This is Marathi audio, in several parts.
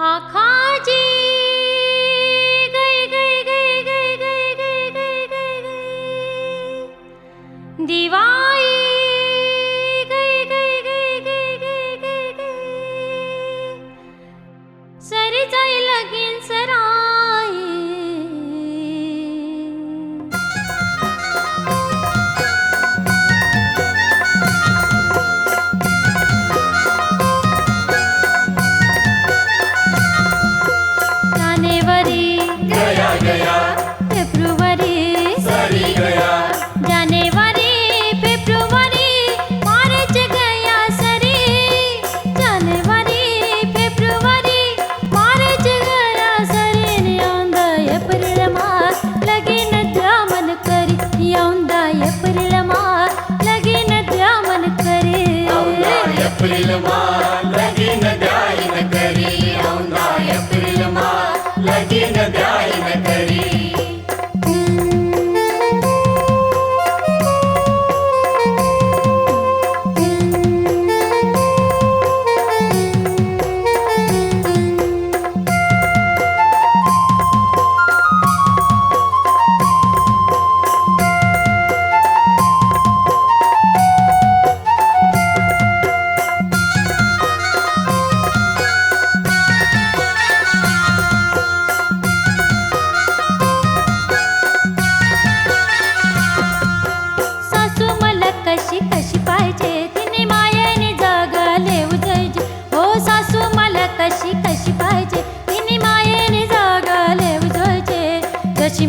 आखाजी। गई गई गई गई दिवा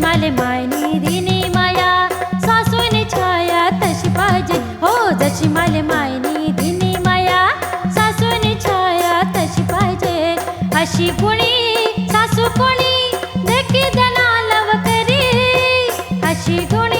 मले मायनी दिनी माया सासूने छाया तशी पाहिजे. हो जशी मले मायनी दिनी माया सासूने छाया तशी पाहिजे. अशी कुणी सासू कोणी धनाला वकरी अशी कोणी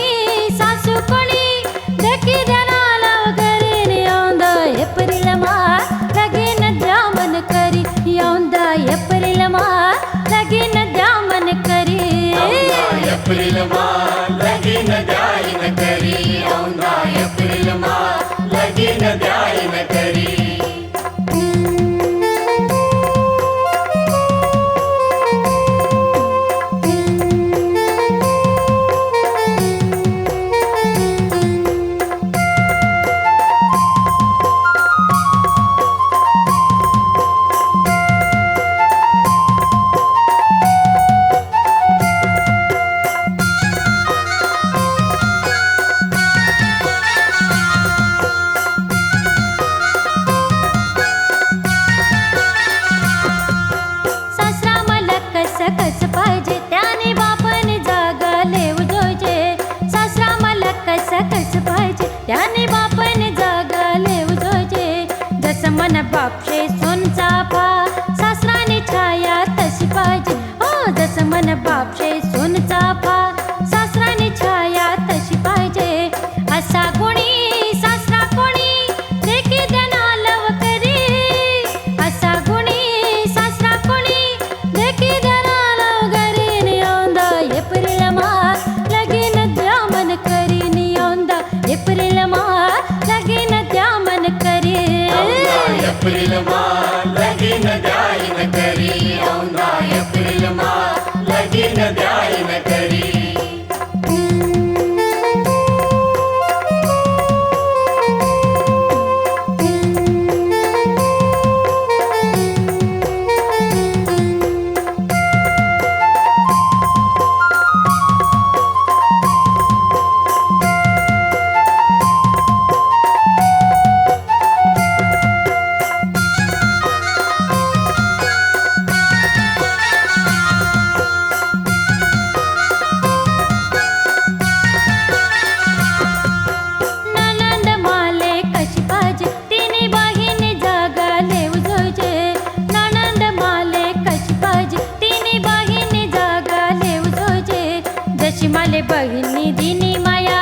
अक्षय सुनचा पा बहिणी दिनी माया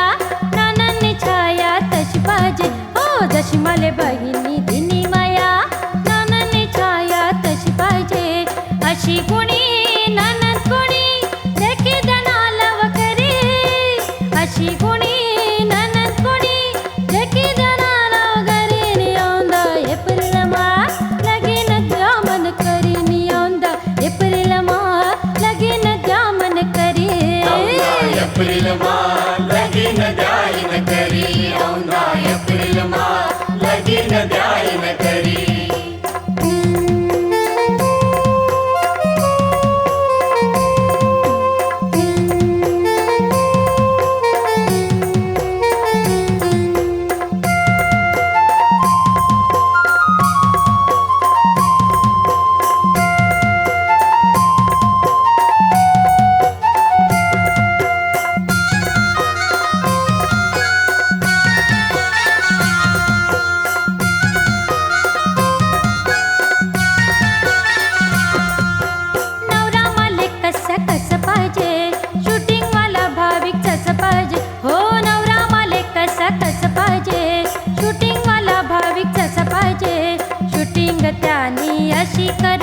नानांनी छाया तशी पाहिजे. हो जशी मले बहिणी दिनी माया नानांनी छाया तशी पाहिजे. अशी कोणी 確かに